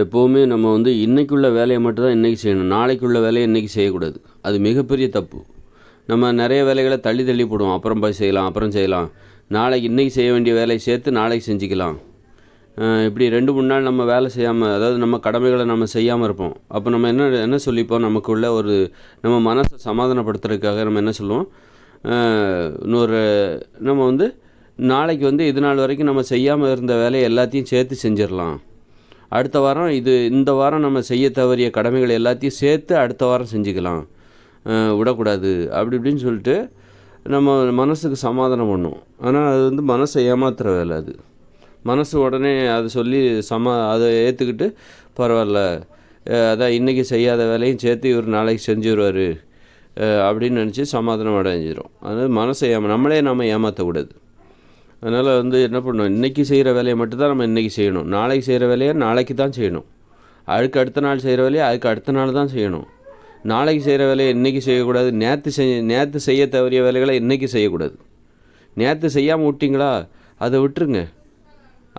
எப்போவுமே நம்ம வந்து இன்றைக்குள்ள வேலையை மட்டும்தான் இன்றைக்கி செய்யணும். நாளைக்குள்ள வேலையை இன்றைக்கி செய்யக்கூடாது. அது மிகப்பெரிய தப்பு. நம்ம நிறைய வேலைகளை தள்ளி தள்ளி போடுவோம். அப்புறம் போய் செய்யலாம் அப்புறம் செய்யலாம். நாளைக்கு இன்றைக்கி செய்ய வேண்டிய வேலையை சேர்த்து நாளைக்கு செஞ்சுக்கலாம். இப்படி ரெண்டு மூணு நாள் நம்ம வேலை செய்யாமல் அதாவது நம்ம கடமைகளை நம்ம செய்யாமல் இருப்போம். அப்போ நம்ம என்ன என்ன சொல்லிப்போம்? நமக்குள்ள ஒரு நம்ம மனசை சமாதானப்படுத்துறதுக்காக நம்ம என்ன சொல்லுவோம்? இன்னொரு நம்ம வந்து நாளைக்கு வந்து இது நாள் வரைக்கும் நம்ம செய்யாமல் இருந்த வேலையை எல்லாத்தையும் சேர்த்து செஞ்சிடலாம். அடுத்த வாரம் இது இந்த வாரம் நம்ம செய்ய தவறிய கடமைகள் எல்லாத்தையும் சேர்த்து அடுத்த வாரம் செஞ்சுக்கலாம். விடக்கூடாது. அப்படி இப்படின்னு சொல்லிட்டு நம்ம மனசுக்கு சமாதானம் பண்ணும் ஆனால் அது வந்து மனசை ஏமாத்துகிற வேலை அது. மனசு உடனே அதை சொல்லி சமா அதை ஏற்றுக்கிட்டு பரவாயில்ல. அதான் இன்றைக்கி செய்யாத வேலையும் சேர்த்து இவர் நாளைக்கு செஞ்சுருவார். அப்படின்னு நினச்சி சமாதானம் அடைஞ்சிரும். அது மனசை ஏமா நம்மளே நம்ம ஏமாற்றக்கூடாது அதனால் வந்து என்ன பண்ணணும்? இன்றைக்கி செய்கிற வேலையை மட்டும்தான் நம்ம இன்றைக்கி செய்யணும். நாளைக்கு செய்கிற வேலையை நாளைக்கு தான் செய்யணும். அதுக்கு அடுத்த நாள் செய்கிற வேலையை அதுக்கு அடுத்த நாள் தான் செய்யணும். நாளைக்கு செய்கிற வேலையை இன்றைக்கி செய்யக்கூடாது. நேற்று செய் நேற்று செய்ய தவறிய வேலைகளை இன்றைக்கி செய்யக்கூடாது. நேற்று செய்யாமல் விட்டிங்களா? அதை விட்டுருங்க.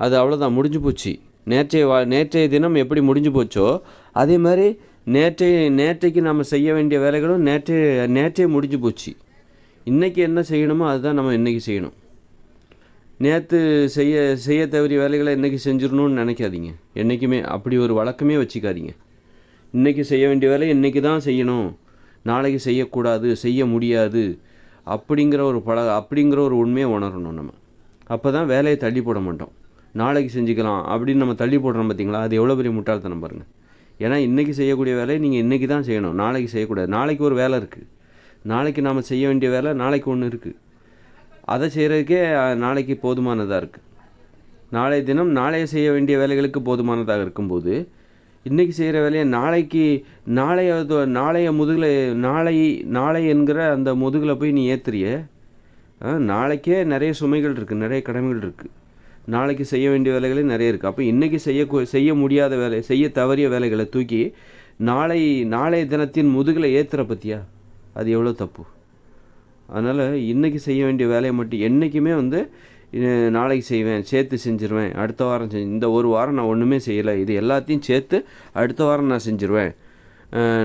அது அவ்வளோதான் முடிஞ்சு போச்சு. நேற்றைய வா நேற்றைய தினம் எப்படி முடிஞ்சு போச்சோ அதே மாதிரி நேற்றைய நேற்றைக்கு நம்ம செய்ய வேண்டிய வேலைகளும் நேற்றைய நேற்றே முடிஞ்சு போச்சு. இன்றைக்கி என்ன செய்யணுமோ அதுதான் நம்ம இன்றைக்கி செய்யணும். நேற்று செய்ய செய்ய தவறிய வேலைகளை இன்றைக்கி செஞ்சிடணும்னு நினைக்காதீங்க. என்றைக்குமே அப்படி ஒரு வழக்கமே வச்சுக்காதீங்க. இன்றைக்கி செய்ய வேண்டிய வேலையை இன்றைக்கி தான் செய்யணும். நாளைக்கு செய்யக்கூடாது செய்ய முடியாது. அப்படிங்கிற ஒரு பழ அப்படிங்கிற ஒரு உண்மையை உணரணும் நம்ம. அப்போ தான் வேலையை தள்ளி போட மாட்டோம். நாளைக்கு செஞ்சுக்கலாம் அப்படின்னு நம்ம தள்ளி போடுறோம் பார்த்தீங்களா அது எவ்வளோ பெரிய முட்டாள்தனம் பாருங்கள் ஏன்னா இன்றைக்கி செய்யக்கூடிய வேலையை நீங்கள் இன்றைக்கி தான் செய்யணும். நாளைக்கு செய்யக்கூடாது. நாளைக்கு ஒரு வேலை இருக்குது நாளைக்கு நாம் செய்ய வேண்டிய வேலை நாளைக்கு ஒன்று இருக்குது அதை செய்கிறதுக்கே நாளைக்கு போதுமானதாக இருக்குது நாளைய தினம் நாளைய செய்ய வேண்டிய வேலைகளுக்கு போதுமானதாக இருக்கும்போது இன்றைக்கி செய்கிற வேலையை நாளைக்கு நாளைய நாளைய முதுகில் நாளை நாளை என்கிற அந்த முதுகில் போய் நீ ஏற்றுறிய நாளைக்கே நிறைய சுமைகள் இருக்குது நிறைய கடமைகள் இருக்குது நாளைக்கு செய்ய வேண்டிய வேலைகளே நிறைய இருக்குது அப்போ இன்றைக்கி செய்ய செய்ய முடியாத வேலை செய்ய தவறிய வேலைகளை தூக்கி நாளை நாளைய தினத்தின் முதுகில் ஏற்றுற பற்றியா அது எவ்வளோ தப்பு? அதனால் இன்றைக்கி செய்ய வேண்டிய வேலையை மட்டும் என்றைக்குமே வந்து நாளைக்கு செய்வேன் சேர்த்து செஞ்சிருவேன் அடுத்த வாரம் செஞ்சு இந்த ஒரு வாரம் நான் ஒன்றுமே செய்யலை இது எல்லாத்தையும் சேர்த்து அடுத்த வாரம் நான் செஞ்சுருவேன்.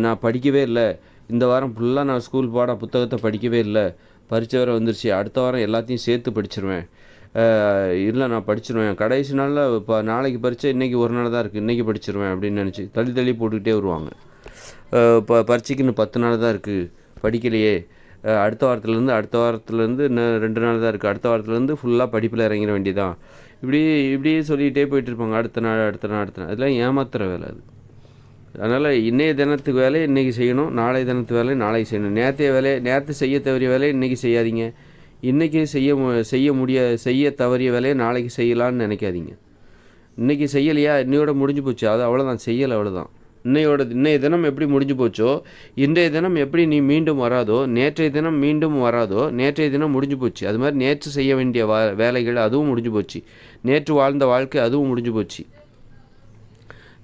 நான் படிக்கவே இல்லை. இந்த வாரம் ஃபுல்லாக நான் ஸ்கூல் பாட புத்தகத்தை படிக்கவே இல்லை. பரீட்சை வேறு வந்துருச்சு அடுத்த வாரம் எல்லாத்தையும் சேர்த்து படிச்சிருவேன். இல்லை நான் படிச்சிருவேன். கடைசி நாளில் இப்போ நாளைக்கு பரீட்சை இன்றைக்கி ஒரு நாள் தான் இருக்குது இன்றைக்கி படிச்சிருவேன் அப்படின்னு நினச்சி தள்ளி தள்ளி போட்டுக்கிட்டே வருவாங்க. இப்போ பரீட்சைக்குன்னு பத்து நாள் தான் இருக்குது படிக்கலையே. அடுத்த வாரத்துலேருந்து அடுத்த வாரத்துலேருந்து இன்னும் ரெண்டு நாள் தான் இருக்குது அடுத்த வாரத்துலேருந்து ஃபுல்லாக படிப்பில் இறங்கிட வேண்டியதான் இப்படி இப்படியே சொல்லிகிட்டே போயிட்டுருப்பாங்க அடுத்த நாள் அடுத்த நாள் அடுத்த நாள். இதெல்லாம் ஏமாத்துகிற வேலை அது. அதனால் இன்றைய தினத்துக்கு வேலையை இன்றைக்கி செய்யணும். நாளைய தினத்து வேலையை நாளைக்கு செய்யணும். நேற்றைய வேலையை நேற்று செய்ய தவறிய வேலையை இன்றைக்கி செய்யாதீங்க. இன்றைக்கி செய்ய மு- செய்ய முடிய செய்ய தவறிய வேலையை நாளைக்கு செய்யலான்னு நினைக்காதீங்க. இன்றைக்கி செய்யலையா? இன்னையோட முடிஞ்சு போச்சு. அது அவ்வளோதான் செய்யலை அவ்வளோதான் இன்னையோட இன்னைய தினம் எப்படி முடிஞ்சு போச்சோ இன்றைய தினம் எப்படி நீ மீண்டும் வராதோ நேற்றைய தினம் மீண்டும் வராதோ நேற்றைய தினம் முடிஞ்சு போச்சு. அது மாதிரி நேற்று செய்ய வேண்டிய வா வேலைகள் அதுவும் முடிஞ்சு போச்சு. நேற்று வாழ்ந்த வாழ்க்கை அதுவும் முடிஞ்சு போச்சு.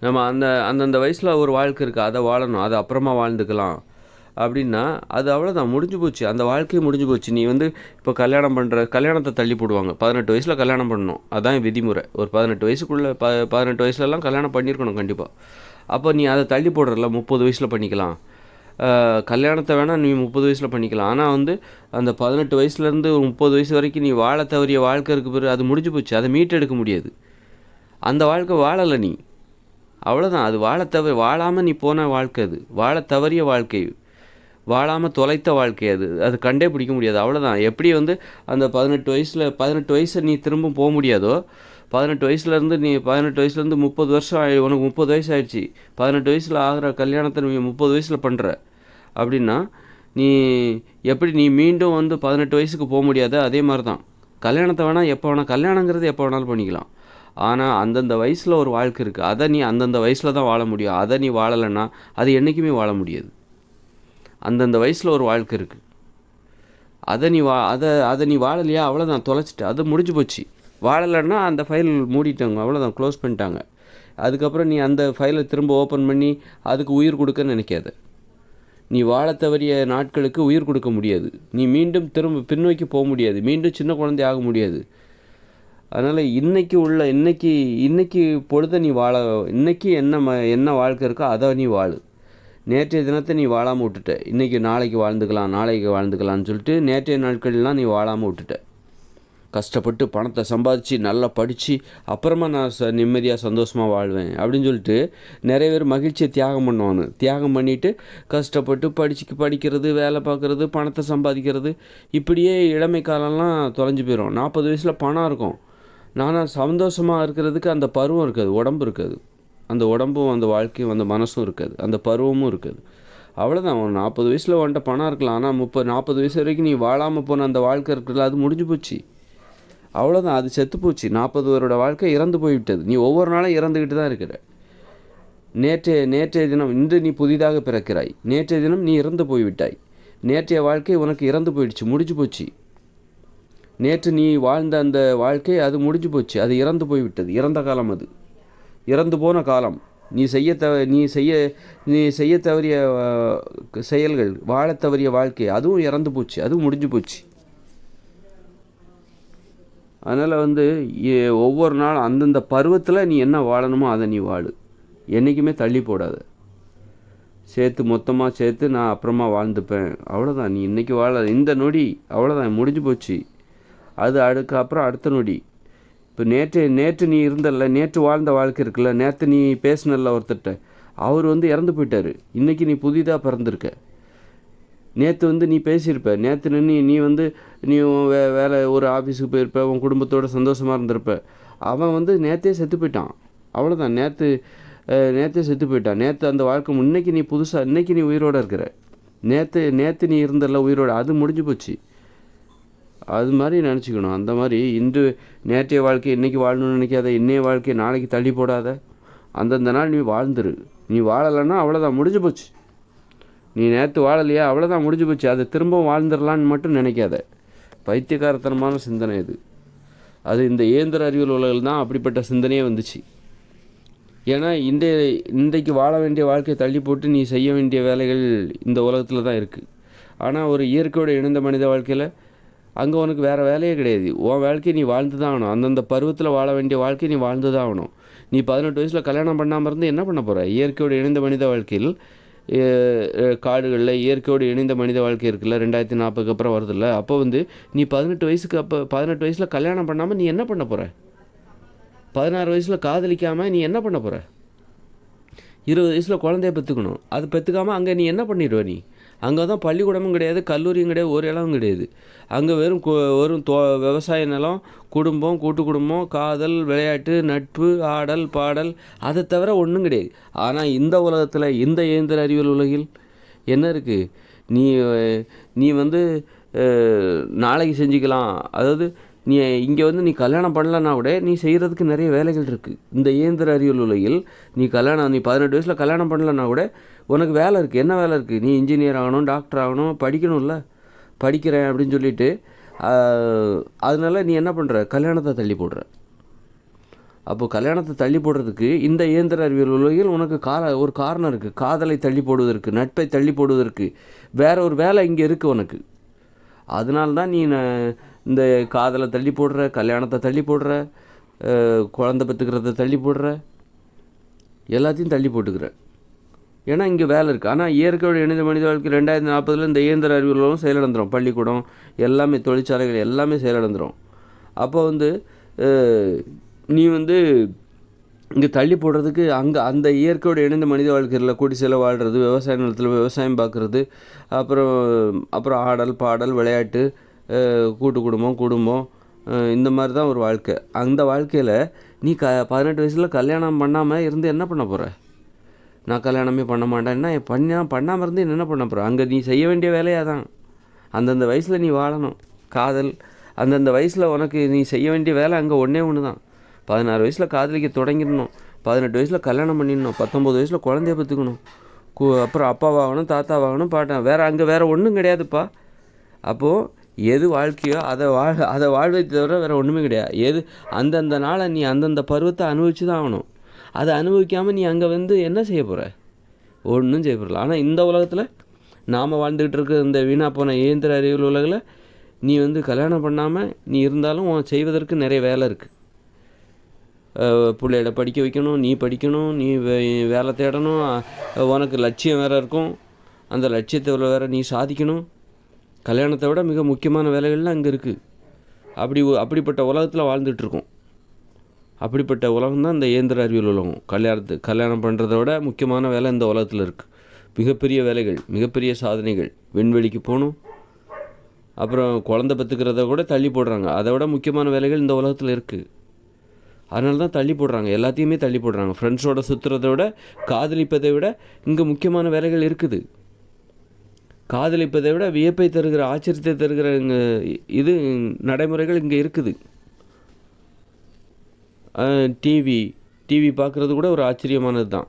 நம்ம அந்த அந்தந்த வயசில் ஒரு வாழ்க்கை இருக்குது அதை வாழணும் அதை அப்புறமா வாழ்ந்துக்கலாம். அப்படின்னா அது அவ்வளோதான் முடிஞ்சு போச்சு. அந்த வாழ்க்கையும் முடிஞ்சு போச்சு. நீ வந்து இப்போ கல்யாணம் பண்ணுற கல்யாணத்தை தள்ளி போடுவாங்க. பதினெட்டு வயசில் கல்யாணம் பண்ணணும். அதான் விதிமுறை. ஒரு பதினெட்டு வயசுக்குள்ளே ப பதினெட்டு வயசுலலாம் கல்யாணம் பண்ணியிருக்கணும் கண்டிப்பாக அப்போ நீ அதை தள்ளி போடுறல முப்பது வயசில் பண்ணிக்கலாம். கல்யாணத்தை வேணால் நீ முப்பது வயசில் பண்ணிக்கலாம். ஆனால் வந்து அந்த பதினெட்டு வயசுலேருந்து ஒரு முப்பது வயசு வரைக்கும் நீ வாழ தவறிய வாழ்க்கை இருக்கு பிறகு அது முடிஞ்சு போச்சு. அதை மீட்டெடுக்க முடியாது. அந்த வாழ்க்கை வாழலை நீ. அவ்வளோதான் அது வாழ தவறி வாழாமல் நீ போன வாழ்க்கை அது. வாழ தவறிய வாழ்க்கை. வாழாமல் தொலைத்த வாழ்க்கை அது. அது கண்டே பிடிக்க முடியாது. அவ்வளோதான் எப்படி வந்து அந்த பதினெட்டு வயசில் பதினெட்டு வயசை நீ திரும்ப போக முடியாதோ பதினெட்டு வயசுலேருந்து நீ பதினெட்டு வயசுலேருந்து முப்பது வருஷம் ஆயி உனக்கு முப்பது வயசு ஆயிடுச்சு. பதினெட்டு வயசில் ஆகிற கல்யாணத்தை நீ முப்பது வயசில் பண்ணுற அப்படின்னா நீ எப்படி நீ மீண்டும் வந்து பதினெட்டு வயசுக்கு போக முடியாது அதே மாதிரி தான் கல்யாணத்தை வேணால் எப்போ வேணால் கல்யாணங்கிறது எப்போ வேணாலும் பண்ணிக்கலாம். ஆனால் அந்தந்த வயசில் ஒரு வாழ்க்கை இருக்குது அதை நீ அந்தந்த வயசில் தான் வாழ முடியும். அதை நீ வாழலைன்னா அது என்றைக்குமே வாழ முடியாது. அந்தந்த வயசில் ஒரு வாழ்க்கை இருக்குது அதை நீ வா அதை அதை நீ வாழலையா? அவ்வளோதான் தொலைச்சிட்டு. அது முடிஞ்சு போச்சு. வாழலைன்னா அந்த ஃபைல் மூடிட்டாங்க அவ்வளோதான் க்ளோஸ் பண்ணிட்டாங்க. அதுக்கப்புறம் நீ அந்த ஃபைலை திரும்ப ஓப்பன் பண்ணி அதுக்கு உயிர் கொடுக்க நினைக்காத. நீ வாழ தவறிய நாட்களுக்கு உயிர் கொடுக்க முடியாது. நீ மீண்டும் திரும்ப பின்னோக்கி போக முடியாது. மீண்டும் சின்ன குழந்தை ஆக முடியாது. அதனால் இன்றைக்கி உள்ள இன்றைக்கி இன்றைக்கி பொழுத நீ வாழ இன்றைக்கி என்ன ம என்ன வாழ்க்கை இருக்கோ அதை நீ வாழு. நேற்றைய தினத்தை நீ வாழாமல் விட்டுட்ட. இன்றைக்கி நாளைக்கு வாழ்ந்துக்கலாம் நாளைக்கு வாழ்ந்துக்கலாம்னு சொல்லிட்டு நேற்றைய நாட்கள்லாம் நீ வாழாமல் விட்டுட்ட. கஷ்டப்பட்டு பணத்தை சம்பாதிச்சு நல்லா படித்து அப்புறமா நான் ச நிம்மதியாக சந்தோஷமாக வாழ்வேன் அப்படின்னு சொல்லிட்டு நிறைய பேர் மகிழ்ச்சியை தியாகம் பண்ணுவாங்க. தியாகம் பண்ணிவிட்டு கஷ்டப்பட்டு படிச்சு படிக்கிறது வேலை பார்க்குறது பணத்தை சம்பாதிக்கிறது இப்படியே இளமை காலம்லாம் தொலைஞ்சு போயிடும் நாற்பது வயசில் பணம் இருக்கும். நானும் சந்தோஷமாக இருக்கிறதுக்கு அந்த பருவம் இருக்காது உடம்பு இருக்காது. அந்த உடம்பும் அந்த வாழ்க்கையும் அந்த மனசும் இருக்காது. அந்த பருவமும் இருக்காது. அவ்வளோதான் ஒரு நாற்பது வயசில் உன்ட்ட பணம் இருக்கலாம். ஆனால் முப்பது நாற்பது வயசு வரைக்கும் நீ வாழாமல் போன அந்த வாழ்க்கை இருக்குல்ல அது முடிஞ்சு போச்சு. அவ்வளோதான் அது செத்து போச்சு. நாற்பது பேரோட வாழ்க்கை இறந்து போய்விட்டது. நீ ஒவ்வொரு நாளும் இறந்துக்கிட்டு தான் இருக்கிற. நேற்றைய நேற்றைய தினம் இன்று நீ புதிதாக பிறக்கிறாய். நேற்றைய தினம் நீ இறந்து போய்விட்டாய். நேற்றைய வாழ்க்கை உனக்கு இறந்து போயிடுச்சு முடிஞ்சு போச்சு. நேற்று நீ வாழ்ந்த அந்த வாழ்க்கை அது முடிஞ்சு போச்சு. அது இறந்து போய்விட்டது. இறந்த காலம் அது. இறந்து போன காலம். நீ செய்ய தவ நீ செய்ய நீ செய்ய தவறிய செயல்கள் வாழத் தவறிய வாழ்க்கை அதுவும் இறந்து போச்சு. அதுவும் முடிஞ்சு போச்சு. அதனால் வந்து ஒவ்வொரு நாளும் அந்தந்த பருவத்தில் நீ என்ன வாழணுமோ அதை நீ வாழு. என்றைக்குமே தள்ளி போடாத. சேர்த்து மொத்தமாக சேர்த்து நான் அப்புறமா வாழ்ந்துப்பேன். அவ்வளோதான் நீ இன்றைக்கி வாழ இந்த நொடி அவ்வளோதான் முடிஞ்சு போச்சு. அது அடுக்கு அப்புறம் அடுத்த நொடி. இப்போ நேற்று நேற்று நீ இருந்தல்ல. நேற்று வாழ்ந்த வாழ்க்கை இருக்குல்ல. நேற்று நீ பேசினல்ல ஒருத்தர்கிட்ட அவர் வந்து இறந்து போயிட்டார். இன்றைக்கி நீ புதிதாக பிறந்திருக்க. நேற்று வந்து நீ பேசியிருப்ப. நேற்று நின்று நீ வந்து நீ உன் வே வேலை ஒரு ஆஃபீஸுக்கு போயிருப்ப உன் குடும்பத்தோட சந்தோஷமாக இருந்திருப்ப. அவன் வந்து நேற்றே செத்து போயிட்டான். அவ்வளோதான் நேற்று நேற்றே செத்து போயிட்டான். நேற்று அந்த வாழ்க்கை இன்னைக்கு நீ புதுசாக இன்னைக்கு நீ உயிரோட இருக்கிற. நேற்று நேற்று நீ இருந்தல உயிரோட அது முடிஞ்சு போச்சு. அது மாதிரி நினச்சிக்கணும். அந்த மாதிரி இன்று நேற்றைய வாழ்க்கை இன்றைக்கி வாழணும்னு நினைக்காத இன்னைய வாழ்க்கையை நாளைக்கு தள்ளி போடாத. அந்தந்த நாள் நீ வாழ்ந்துரு. நீ வாழலைன்னா அவ்வளோதான் முடிஞ்சு போச்சு. நீ நேற்று வாழலையா? அவ்வளோதான் முடிஞ்சு போச்சு. அதை திரும்ப வாழ்ந்துடலான்னு மட்டும் நினைக்காத. பைத்தியக்காரத்தனமான சிந்தனை இது. அது இந்த இயந்திர அறிவியல் உலகில் தான் அப்படிப்பட்ட சிந்தனையே வந்துச்சு. ஏன்னா இன்றைய இன்றைக்கு வாழ வேண்டிய வாழ்க்கையை தள்ளி போட்டு நீ செய்ய வேண்டிய வேலைகள் இந்த உலகத்தில் தான் இருக்குது ஆனால் ஒரு இயற்கையோடு இணைந்த மனித வாழ்க்கையில் அங்கே உனக்கு வேறு வேலையே கிடையாது. உன் வாழ்க்கையை நீ வாழ்ந்து தான் ஆகணும். அந்தந்த பருவத்தில் வாழ வேண்டிய வாழ்க்கையை நீ வாழ்ந்து தான் ஆகணும். நீ பதினெட்டு வயசில் கல்யாணம் பண்ணாமல் இருந்து என்ன பண்ண போகிற இயற்கையோடு இணைந்த மனித வாழ்க்கையில் காடுகளில் இயற்கையோடு இணைந்த மனித வாழ்க்கை இருக்குல்ல ரெண்டாயிரத்தி நாற்பதுக்கு அப்புறம் வருதுல்ல. அப்போ வந்து நீ பதினெட்டு வயசுக்கு அப்போ பதினெட்டு வயசில் கல்யாணம் பண்ணாமல் நீ என்ன பண்ண போகிற பதினாறு வயசில் காதலிக்காமல் நீ என்ன பண்ண போகிற இருபது வயசில் குழந்தைய பெற்றுக்கணும் அது பெற்றுக்காமல் அங்கே நீ என்ன பண்ணிடுவ நீ? அங்கே தான் பள்ளிக்கூடமும் கிடையாது கல்லூரியும் கிடையாது ஒரு இடமும் கிடையாது. அங்கே வெறும் வெறும் தோ விவசாய நிலம் குடும்பம் கூட்டு குடும்பம் காதல் விளையாட்டு நட்பு ஆடல் பாடல் அதை தவிர ஒன்றும் கிடையாது. ஆனால் இந்த உலகத்தில் இந்த இயந்திர அறிவியல் உலகில் என்ன இருக்குது நீ நீ வந்து நாளைக்கு செஞ்சுக்கலாம். அதாவது நீ இங்கே வந்து நீ கல்யாணம் பண்ணலன்னா கூட நீ செய்கிறதுக்கு நிறைய வேலைகள் இருக்குது இந்த இயந்திர அறிவியல் உலகில் நீ கல்யாணம் நீ பதினெட்டு வயசில் கல்யாணம் பண்ணலன்னா கூட உனக்கு வேலை இருக்குது என்ன வேலை இருக்குது நீ இன்ஜினியர் ஆகணும் டாக்டர் ஆகணும் படிக்கணும்ல? படிக்கிறேன் அப்படின்னு சொல்லிட்டு அதனால நீ என்ன பண்ணுற கல்யாணத்தை தள்ளி போடுற. அப்போ கல்யாணத்தை தள்ளி போடுறதுக்கு இந்த இயந்திர அறிவியல் உலகில் உனக்கு கால ஒரு காரணம் இருக்குது காதலை தள்ளி போடுவதற்கு நட்பை தள்ளி போடுவதற்கு வேற ஒரு வேலை இங்கே இருக்குது உனக்கு. அதனால தான் நீ நான் இந்த காதலை தள்ளி போடுற கல்யாணத்தை தள்ளி போடுற குழந்த குழந்தை பெற்றுக்கிறத தள்ளி போடுற எல்லாத்தையும் தள்ளி போட்டுக்கிற. ஏன்னா இங்கே வேலை இருக்குது ஆனால் இயற்கையோட இணைந்த மனித வாழ்க்கை ரெண்டாயிரத்தி நாற்பதில் இந்த இயந்திர அறிவியலும் செயலடைந்துடும் பள்ளிக்கூடம் எல்லாமே தொழிற்சாலைகள் எல்லாமே செயலிழந்துரும் அப்போ வந்து நீ வந்து இங்கே தள்ளி போடுறதுக்கு அங்கே அந்த இயற்கையோட இணைந்த மனித வாழ்க்கையில் குடிசையில் வாழ்கிறது விவசாய நிலத்தில் விவசாயம் பார்க்குறது அப்புறம் அப்புறம் ஆடல் பாடல் விளையாட்டு கூட்டு குடும்பம் குடும்பம் இந்த மாதிரி தான் ஒரு வாழ்க்கை. அந்த வாழ்க்கையில் நீ க பதினெட்டு வயசில் கல்யாணம் பண்ணாமல் இருந்து என்ன பண்ண போகிற நான் கல்யாணமே பண்ண மாட்டேன். என்ன பண்ண பண்ணாமல் இருந்து என்ன பண்ண போகிற அங்கே நீ செய்ய வேண்டிய வேலையாக தான். அந்தந்த வயசில் நீ வாழணும். காதல் அந்தந்த வயசில் உனக்கு நீ செய்ய வேண்டிய வேலை அங்கே ஒன்றே ஒன்று தான். பதினாறு வயசில் காதலிக்க தொடங்கிடணும். பதினெட்டு வயசில் கல்யாணம் பண்ணிடணும். பத்தொம்பது வயசில் குழந்தைய பார்த்துக்கணும் கு அப்புறம் அப்பாவாகணும் தாத்தாவாகணும் பாட்டன் வேறு அங்கே வேறு ஒன்றும் கிடையாதுப்பா. அப்போது எது வாழ்க்கையோ அதை வாழ் அதை வாழ்வை தவிர வேறு ஒன்றுமே கிடையாது. எது அந்தந்த நாளை நீ அந்தந்த பருவத்தை அனுபவிச்சு தான் ஆகணும். அதை அனுபவிக்காமல் நீ அங்கே வந்து என்ன செய்ய போகிற ஒன்றும் செய்ய போகிறல ஆனால் இந்த உலகத்தில் நாம் வாழ்ந்துக்கிட்டு இருக்க இந்த வீணாக போன இயந்திர அறிவியல் உலகில் நீ வந்து கல்யாணம் பண்ணாமல் நீ இருந்தாலும் உன் செய்வதற்கு நிறைய வேலை இருக்குது பிள்ளைகளை படிக்க வைக்கணும் நீ படிக்கணும் நீ வே- வேலை தேடணும் உனக்கு லட்சியம் வேறு இருக்கும். அந்த லட்சியத்தை வேறு நீ சாதிக்கணும். கல்யாணத்தை விட மிக முக்கியமான வேலைகள்லாம் அங்கே இருக்குது அப்படி அப்படிப்பட்ட உலகத்தில் வாழ்ந்துட்டுருக்கோம் அப்படிப்பட்ட உலகம் தான் இந்த இயந்திர அறிவியல் உலகம். கல்யாணத்து கல்யாணம் பண்ணுறத விட முக்கியமான வேலை இந்த உலகத்தில் இருக்குது மிகப்பெரிய வேலைகள் மிகப்பெரிய சாதனைகள். விண்வெளிக்கு போகணும். அப்புறம் குழந்தை பத்துக்கிறத கூட தள்ளி போடுறாங்க. அதை விட முக்கியமான வேலைகள் இந்த உலகத்தில் இருக்குது அதனால தான் தள்ளி போடுறாங்க. எல்லாத்தையுமே தள்ளி போடுறாங்க. ஃப்ரெண்ட்ஸோட சுற்றுறதை விட காதலிப்பதை விட இங்கே முக்கியமான வேலைகள் இருக்குது. காதலிப்பதை விட வியப்பை தருகிற ஆச்சரியத்தை தருகிற இங்கே இது நடைமுறைகள் இங்கே இருக்குது. டிவி டிவி பார்க்குறது கூட ஒரு ஆச்சரியமானது தான்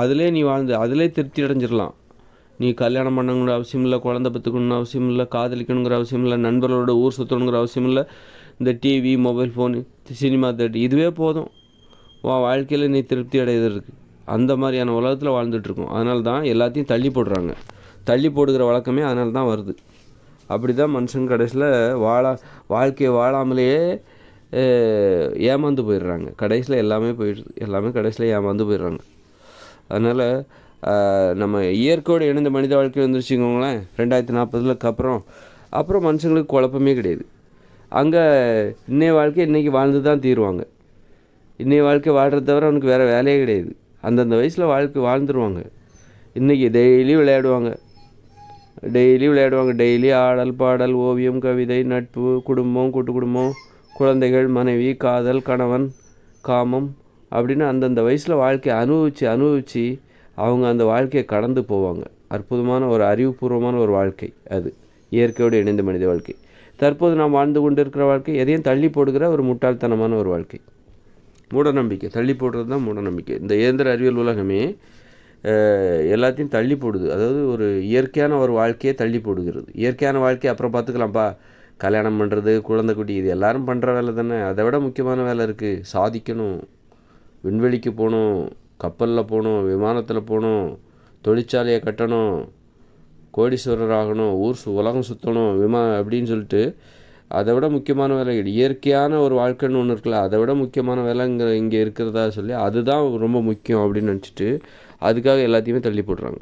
அதிலே நீ வாழ்ந்து அதிலே திருப்தி அடைஞ்சிடலாம். நீ கல்யாணம் பண்ணணுங்கிற அவசியம் இல்லை குழந்த பெற்றுக்கணுங்கிற அவசியம் இல்லை காதலிக்கணுங்கிற அவசியம் இல்லை நண்பர்களோட ஊர் சுற்றணுங்கிற அவசியம் இல்லை. இந்த TV mobile phone cinema theatre இதுவே போதும். உன் வாழ்க்கையில் நீ திருப்தி அடைவதற்கு அந்த மாதிரியான உலகத்தில் வாழ்ந்துட்டுருக்கோம் அதனால தான் எல்லாத்தையும் தள்ளி போடுறாங்க. தள்ளி போடுகிற வழக்கமே அதனால தான் வருது. அப்படி தான் மனுஷன் கடைசியில் வாழா வாழ்க்கையை வாழாமலேயே ஏமாந்து போயிடுறாங்க. கடைசியில் எல்லாமே போயிடுது. எல்லாமே கடைசியில் ஏமாந்து போயிடுறாங்க. அதனால் நம்ம இயற்கையோடு இணைந்த மனித வாழ்க்கை வந்துருச்சுக்கோங்களேன் ரெண்டாயிரத்தி நாற்பதுலக்கு அப்புறம். அப்புறம் மனுஷங்களுக்கு குழப்பமே கிடையாது. அங்கே இன்னைய வாழ்க்கை இன்றைக்கி வாழ்ந்து தான் தீருவாங்க. இன்றைய வாழ்க்கை வாழ்கிறத தவிர அவனுக்கு வேறு வேலையே கிடையாது. அந்தந்த வயசில் வாழ்க்கை வாழ்ந்துருவாங்க. இன்றைக்கி டெய்லி விளையாடுவாங்க. டெய்லி விளையாடுவாங்க. டெய்லி ஆடல் பாடல் ஓவியம் கவிதை நட்பு குடும்பம் கூட்டு குடும்பம் குழந்தைகள் மனைவி காதல் கணவன் காமம் அப்படின்னு அந்தந்த வயசில் வாழ்க்கையை அனுபவித்து அனுபவித்து அவங்க அந்த வாழ்க்கையை கடந்து போவாங்க. அற்புதமான ஒரு அறிவுபூர்வமான ஒரு வாழ்க்கை அது. இயற்கையோடு இணைந்த மனித வாழ்க்கை. தற்போது நாம் வாழ்ந்து கொண்டு இருக்கிற வாழ்க்கை எதையும் தள்ளி போடுகிற ஒரு முட்டாள்தனமான ஒரு வாழ்க்கை. மூடநம்பிக்கை. தள்ளி போடுறது தான் மூடநம்பிக்கை. இந்த இயந்திர அறிவியல் உலகமே எல்லாத்தையும் தள்ளி போடுது. அதாவது ஒரு இயற்கையான ஒரு வாழ்க்கையை தள்ளி போடுகிறது. இயற்கையான வாழ்க்கையை அப்புறம் பார்த்துக்கலாம்ப்பா. கல்யாணம் பண்ணுறது குழந்தை குட்டி இது எல்லாரும் பண்ணுற வேலை தானே. அதை விட முக்கியமான வேலை இருக்குது சாதிக்கணும். விண்வெளிக்கு போகணும். கப்பலில் போகணும். விமானத்தில் போகணும். தொழிற்சாலையை கட்டணும். கோடீஸ்வரர் ஆகணும். ஊர் சு உலகம் சுற்றணும் விமா அப்படின்னு சொல்லிட்டு அதை விட முக்கியமான வேலைகள் இயற்கையான ஒரு வாழ்க்கைன்னு ஒன்று இருக்குல்ல அதை விட முக்கியமான வேலைங்கிற இங்கே இருக்கிறதா சொல்லி அதுதான் ரொம்ப முக்கியம் அப்படின்னு நினச்சிட்டு அதுக்காக எல்லாத்தையுமே தள்ளி போடுறாங்க.